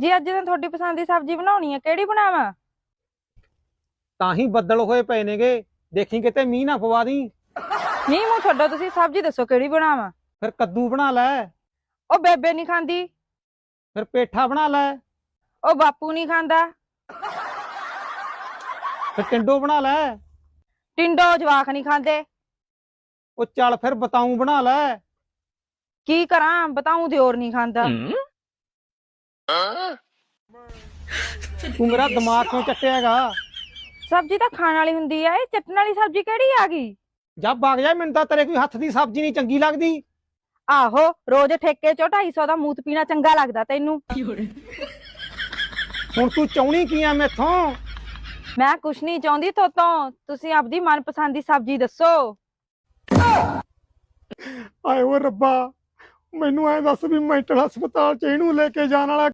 ਜੀ ਅੱਜ ਤਾਂ ਤੁਹਾਡੀ ਪਸੰਦ ਦੀ ਸਬਜ਼ੀ ਬਣਾਉਣੀ ਹੈ ਕਿਹੜੀ ਬਣਾਵਾਂ? ਤਾਂ ਹੀ ਬੱਦਲ ਹੋਏ ਪਏ ਨੇਗੇ ਦੇਖੀ ਕਿਤੇ ਮੀਂਹ ਨਾ ਪਵਾ ਦੀ ਨਹੀਂ ਮੂੰਹ ਛੱਡੋ ਤੁਸੀਂ ਸਬਜ਼ੀ ਦੱਸੋ ਕਿਹੜੀ ਬਣਾਵਾਂ? ਫਿਰ ਕੱਦੂ ਬਣਾ ਲੈ। ਉਹ ਬੇਬੇ ਨਹੀਂ ਖਾਂਦੀ। ਫਿਰ ਪੇਠਾ ਬਣਾ ਲੈ। ਉਹ ਬਾਪੂ ਨਹੀਂ ਖਾਂਦਾ। ਫਿਰ ਟਿੰਡੋ ਬਣਾ ਲੈ। ਟਿੰਡੋ ਜਵਾਕ ਨਹੀਂ ਖਾਂਦੇ। ਉਹ ਚੱਲ ਫਿਰ ਬਤਾਊ ਬਣਾ ਲੈ। ਕੀ ਕਰਾਂ ਬਤਾਉ ਦਿਓਰ ਨਹੀਂ ਖਾਂਦਾ। ਤੂੰ ਮੇਰਾ ਦਿਮਾਗ ਕਿਉਂ ਚੱਟਿਆਗਾ ਸਬਜ਼ੀ ਤਾਂ ਖਾਣ ਵਾਲੀ ਹੁੰਦੀ ਆ ਇਹ ਚੱਟਣ ਵਾਲੀ ਸਬਜ਼ੀ ਕਿਹੜੀ ਆ ਗਈ? ਜਾ ਵਗ ਜਾ ਮੈਨੂੰ ਤਾਂ ਤੇਰੇ ਕੋਈ ਹੱਥ ਦੀ ਸਬਜ਼ੀ ਨਹੀਂ ਚੰਗੀ ਲੱਗਦੀ। ਆਹੋ ਰੋਜ਼ ਠੇਕੇ ਚੋਂ 250 ਦਾ ਮੂਤ ਪੀਣਾ ਚੰਗਾ ਲੱਗਦਾ ਤੈਨੂੰ। ਹੁਣ ਤੂੰ ਚਾਉਣੀ ਕੀ ਆ ਮੈਥੋਂ? ਮੈਂ ਕੁਛ ਨਹੀਂ ਚਾਹੁੰਦੀ ਤੋਤੋਂ ਤੁਸੀਂ ਆਪਦੀ ਮਨਪਸੰਦ ਦੀ ਸਬਜ਼ੀ ਦੱਸੋ। ਆਏ ਓ ਰੱਬਾ ਮੈਨੂੰ ਐ ਦੱਸ ਵੀ ਮੈਂਟਲ ਹਸਪਤਾਲ ਚ ਇਹਨੂੰ ਲੈ ਕੇ ਜਾਣ ਵਾਲਾ